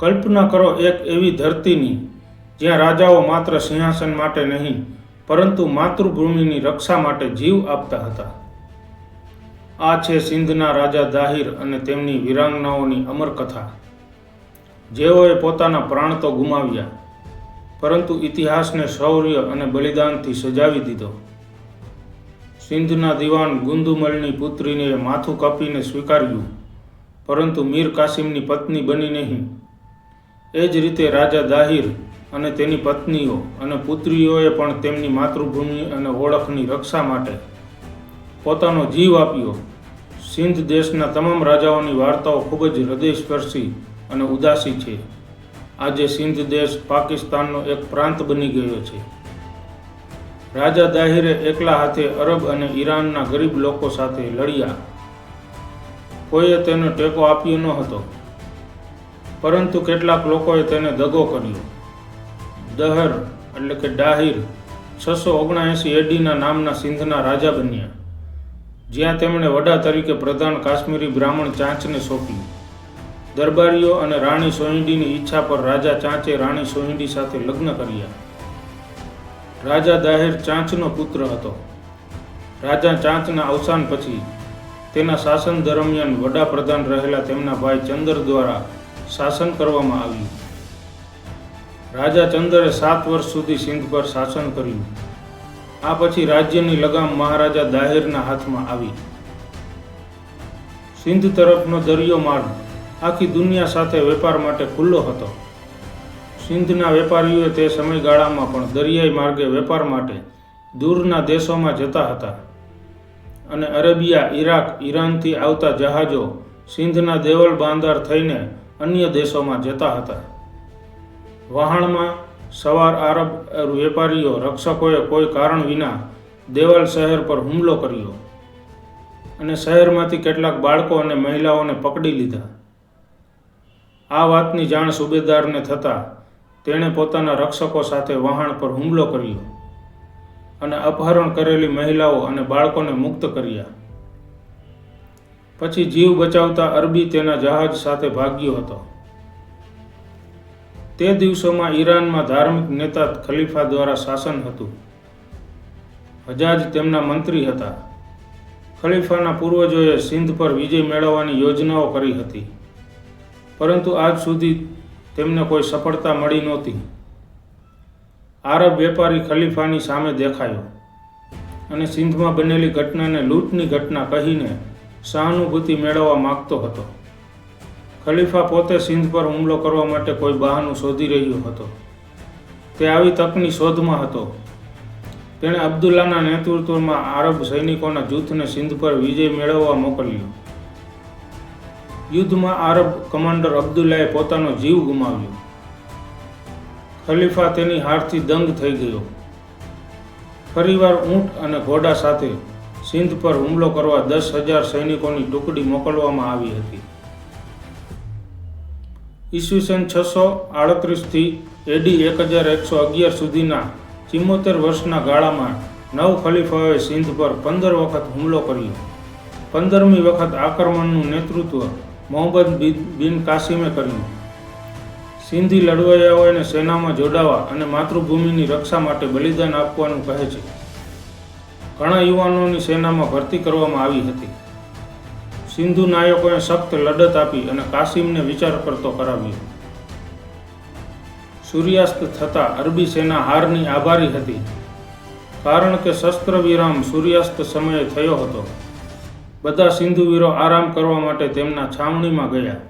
કલ્પના કરો એક એવી ધરતીની જ્યાં રાજાઓ માત્ર સિંહાસન માટે નહીં, પરંતુ માતૃભૂમિની રક્ષા માટે જીવ આપતા હતા. આ છે સિંધના રાજા દાહિર અને તેમની વીરાંગનાઓની અમર કથા જેઓએ પોતાના પ્રાણ તો ગુમાવ્યા, પરંતુ ઇતિહાસને શૌર્ય અને બલિદાનથી સજાવી દીધો. સિંધના દિવાન ગુંદુમલની પુત્રીને માથું કાપીને સ્વીકાર્યું, પરંતુ મીર કાસિમની પત્ની બની નહીં. એ જ રીતે રાજા દાહિર અને તેની પત્નીઓ અને પુત્રીઓએ પણ તેમની માતૃભૂમિ અને ઓળખની રક્ષા માટે પોતાનો જીવ આપ્યો. સિંધ દેશના તમામ રાજાઓની વાર્તાઓ ખૂબ જ હૃદયસ્પર્શી અને ઉદાસી છે. આજે સિંધ દેશ પાકિસ્તાનનો એક પ્રાંત બની ગયો છે. રાજા દાહિરે એકલા હાથે અરબ અને ઈરાનના ગરીબ લોકો સાથે લડ્યા. કોઈએ તેનો ટેકો આપ્યો ન હતો. પરંતુ કેટલાક લોકોએ તેને દગો કર્યો. દહર એટલે કે ડાહિર છસો ઓગણએંસી એડીના નામના સિંધના રાજા બન્યા, જ્યાં તેમણે વડા તરીકે પ્રધાન કાશ્મીરી બ્રાહ્મણ ચાંચને સોંપ્યું. દરબારીઓ અને રાણી સોહિંડીની ઈચ્છા પર રાજા ચાંચે રાણી સોહિંડી સાથે લગ્ન કર્યા. રાજા દાહિર ચાંચનો પુત્ર હતો. રાજા ચાંચના અવસાન પછી તેના શાસન દરમિયાન વડાપ્રધાન રહેલા તેમના ભાઈ ચંદર દ્વારા શાસન કરવામાં આવ્યું. રાજા ચંદરે સાત વર્ષ સુધી સિંધ પર શાસન કર્યું. આ પછી રાજ્યની લગામ મહારાજા દાહેરના હાથમાં આવી. સિંધ તરફનો દરિયો માર્ગ આખી દુનિયા સાથે વેપાર માટે ખુલ્લો હતો. સિંધના વેપારીઓ તે સમયગાળામાં પણ દરિયાઈ માર્ગે વેપાર માટે દૂરના દેશોમાં જતા હતા. અને અરેબિયા ઈરાક ઈરાનથી આવતા જહાજો સિંધના દેવલ બાંધાર થઈને અન્ય દેશોમાં જતા હતા. વહાણમાં સવાર આરબ વેપારીઓ, રક્ષકોએ કોઈ કારણ વિના દેવાલ શહેર પર હુમલો કર્યો અને શહેરમાંથી કેટલાક બાળકો અને મહિલાઓને પકડી લીધા. આ વાતની જાણ સુબેદારને થતાં તેણે પોતાના રક્ષકો સાથે વહાણ પર હુમલો કર્યો અને અપહરણ કરેલી મહિલાઓ અને બાળકોને મુક્ત કર્યા. પછી જીવ બચાવતા અરબી તેના જહાજ સાથે ભાગ્યો હતો. તે દિવસોમાં ઈરાનમાં ધાર્મિક નેતા ખલીફા દ્વારા શાસન હતું. હજાજ તેમના મંત્રી હતા. ખલીફાના પૂર્વજોએ સિંધ પર વિજય મેળવવાની યોજનાઓ કરી હતી. પરંતુ આજ સુધી તેમને કોઈ સફળતા મળી નહોતી. આરબ વેપારી ખલીફાની સામે દેખાયો અને સિંધમાં બનેલી ઘટનાને લૂંટની ઘટના કહીને સહાનુભૂતિ મેળવવા માગતો હતો. ખલીફા પોતે સિંધ પર હુમલો કરવા માટે કોઈ બહાનું શોધી રહ્યો હતો. તે આવી તકની શોધમાં હતો. તેણે અબ્દુલ્લાના નેતૃત્વમાં આરબ સૈનિકોના જૂથને સિંધ પર વિજય મેળવવા મોકલ્યો. યુદ્ધમાં આરબ કમાન્ડર અબ્દુલ્લાએ પોતાનો જીવ ગુમાવ્યો. ખલીફા તેની હારથી દંગ થઈ ગયો. ફરીવાર ઊંટ અને ઘોડા સાથે સિંધ પર હુમલો કરવા દસ હજાર સૈનિકોની ટુકડી મોકલવામાં આવી હતી. ઈસવીસન છસો આડત્રીસથી એડી એક હજાર એકસો અગિયાર સુધીના ચિમ્મોતેર વર્ષના ગાળામાં નવ ખલીફાઓએ સિંધ પર પંદર વખત હુમલો કર્યો. પંદરમી વખત આક્રમણનું નેતૃત્વ મોહમ્મદ બિન- કાસિમે કર્યું. સિંધી લડવૈયાઓને સેનામાં જોડાવા અને માતૃભૂમિની રક્ષા માટે બલિદાન આપવાનું કહે છે. ઘણા યુવાનોની સેનામાં ભરતી કરવામાં આવી હતી. સિંધુ નાયકોએ સખ્ત લડત આપી અને કાસિમને વિચાર કરતો કરાવ્યો. સૂર્યાસ્ત થતાં અરબી સેના હારની આભારી હતી, કારણ કે શસ્ત્ર વિરામ સૂર્યાસ્ત સમયે થયો હતો. બધા સિંધુવીરો આરામ કરવા માટે તેમના છાવણીમાં ગયા.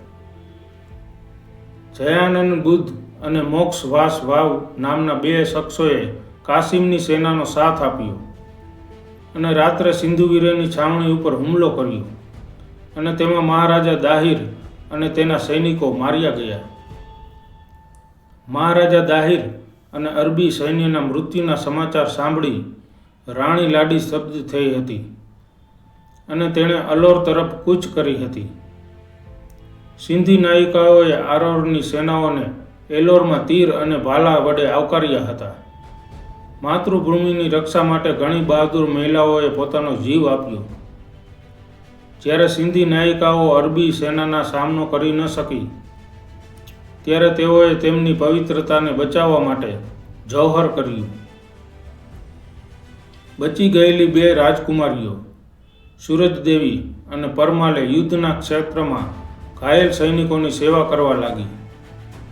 જયાનંદ બુદ્ધ અને મોક્ષ વાસ વાવ નામના બે શખ્સોએ કાસિમની સેનાનો સાથ આપ્યો. અને રાત્રે સિંધુ વીરોની છાવણી ઉપર હુમલો કર્યો. અને તેમાં મહારાજા દાહિર અને તેના સૈનિકો માર્યા ગયા. મહારાજા દાહિર અને અરબી સૈન્યના મૃત્યુના સમાચાર સાંભળી રાણી લાડી શબ્દ થઈ હતી. અને તેણે અલોર તરફ કૂચ કરી હતી. સિંધી નાયિકાઓએ આરોરની સેનાઓને એલોરમાં તીર અને ભાલા વડે આવકાર્યા હતા. માતૃભૂમિની રક્ષા માટે ઘણી બહાદુર મહિલાઓએ પોતાનો જીવ આપ્યો. જ્યારે સિંધી નાયિકાઓ અરબી સેનાના સામનો કરી ન શકી, ત્યારે તેઓએ તેમની પવિત્રતાને બચાવવા માટે જૌહર કર્યું. બચી ગયેલી બે રાજકુમારીઓ સૂરજદેવી અને પરમાલે યુદ્ધના ક્ષેત્રમાં ઘાયલ સૈનિકોની સેવા કરવા લાગી,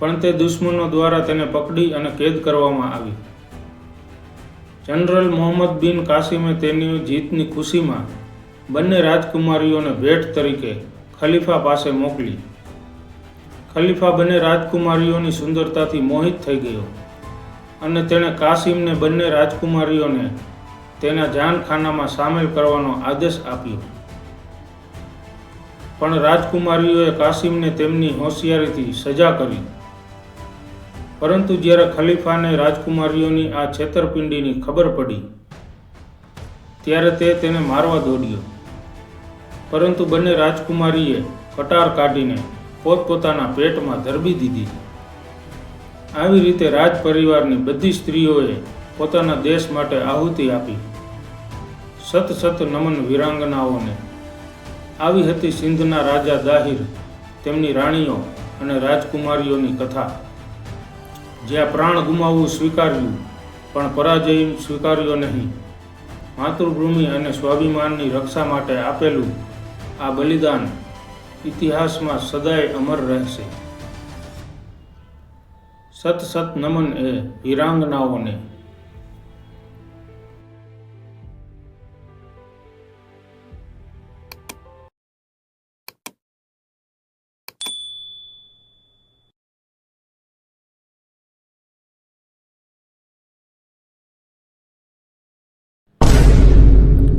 પણ તે દુશ્મનો દ્વારા તેને પકડી અને કેદ કરવામાં આવી. જનરલ મોહમ્મદ બિન કાસિમે તેની જીતની ખુશીમાં બંને રાજકુમારીઓને ભેટ તરીકે ખલીફા પાસે મોકલી. ખલીફા બંને રાજકુમારીઓની સુંદરતાથી મોહિત થઈ ગયો અને તેણે કાસિમને બંને રાજકુમારીઓને તેના જાનખાનામાં સામેલ કરવાનો આદેશ આપ્યો. પણ રાજકુમારીઓએ કાસિમને તેમની હોશિયારીથી સજા કરી. પરંતુ જ્યારે ખલીફાને રાજકુમારીઓની આ છેતરપિંડીની ખબર પડી, ત્યારે તે તેને મારવા દોડ્યો. પરંતુ બંને રાજકુમારીએ કટાર કાઢીને પોતપોતાના પેટમાં ધરબી દીધી. આવી રીતે રાજ પરિવારની બધી સ્ત્રીઓએ પોતાના દેશ માટે આહુતિ આપી. સત સત નમન વિરાંગનાઓને. આવી હતી સિંધના રાજા દાહિર, તેમની રાણીઓ અને રાજકુમારીઓની કથા. જ્યાં પ્રાણ ગુમાવવું સ્વીકાર્યું, પણ પરાજય સ્વીકાર્યો નહીં. માતૃભૂમિ અને સ્વાભિમાનની રક્ષા માટે આપેલું આ બલિદાન ઇતિહાસમાં સદાય અમર રહેશે. સત સત નમન એ વીરાંગનાઓને